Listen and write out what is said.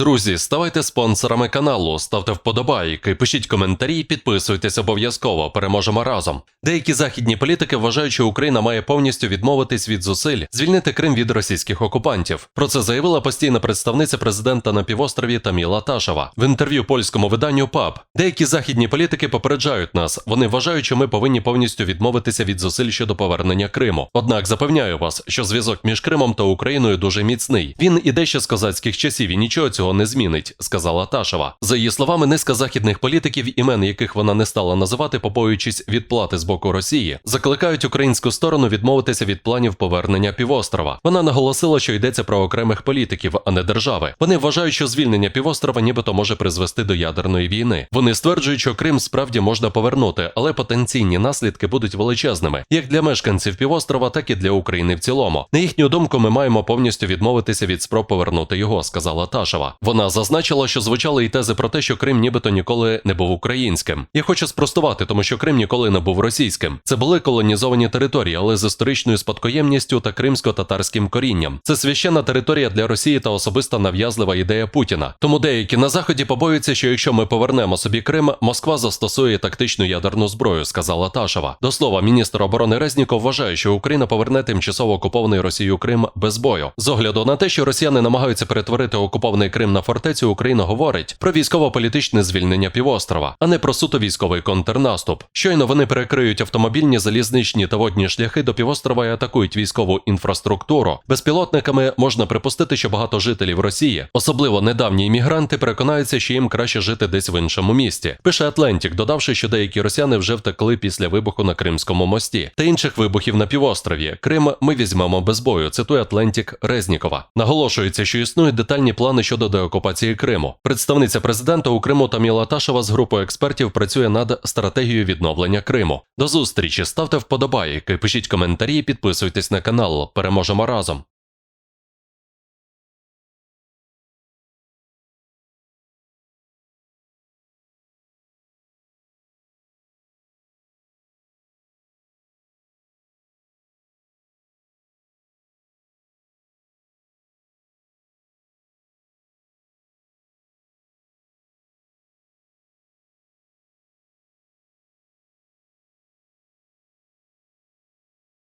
Друзі, ставайте спонсорами каналу, ставте вподобайки, пишіть коментарі, підписуйтесь обов'язково. Переможемо разом. Деякі західні політики вважають, що Україна має повністю відмовитись від зусиль звільнити Крим від російських окупантів. Про це заявила постійна представниця президента на півострові Таміла Ташева в інтерв'ю польському виданню ПАП. Деякі західні політики попереджають нас. Вони вважають, що ми повинні повністю відмовитися від зусиль щодо повернення Криму. Однак запевняю вас, що зв'язок між Кримом та Україною дуже міцний. Він іде ще з козацьких часів і нічого цього не змінить, сказала Ташева. За її словами, низка західних політиків, імен яких вона не стала називати, побоюючись відплати з боку Росії, закликають українську сторону відмовитися від планів повернення півострова. Вона наголосила, що йдеться про окремих політиків, а не держави. Вони вважають, що звільнення півострова нібито може призвести до ядерної війни. Вони стверджують, що Крим справді можна повернути, але потенційні наслідки будуть величезними, як для мешканців півострова, так і для України в цілому. На їхню думку, ми маємо повністю відмовитися від спроб повернути його, сказала Ташева. Вона зазначила, що звучали і тези про те, що Крим нібито ніколи не був українським. Я хочу спростувати, тому що Крим ніколи не був російським. Це були колонізовані території, але з історичною спадкоємністю та кримсько-татарським корінням. Це священна територія для Росії та особиста нав'язлива ідея Путіна. Тому деякі на заході побоюються, що якщо ми повернемо собі Крим, Москва застосує тактичну ядерну зброю, сказала Ташева. До слова, міністр оборони Резніков вважає, що Україна поверне тимчасово окупований Росією Крим без бою. З огляду на те, що росіяни намагаються перетворити окупований Крим на фортецю, Україна говорить про військово-політичне звільнення півострова, а не про суто військовий контрнаступ. Щойно вони перекриють автомобільні, залізничні та водні шляхи до півострова і атакують військову інфраструктуру. Безпілотниками можна припустити, що багато жителів Росії, особливо недавні іммігранти, переконаються, що їм краще жити десь в іншому місті. Пише Атлантік, додавши, що деякі росіяни вже втекли після вибуху на Кримському мості та інших вибухів на півострові. Крим ми візьмемо без бою. Цитує Атлантік Резнікова. Наголошується, що існують детальні плани щодо деокупації Криму. Представниця президента у Криму Таміла Ташева з групою експертів працює над стратегією відновлення Криму. До зустрічі ставте вподобайки, пишіть коментарі, підписуйтесь на канал. Переможемо разом.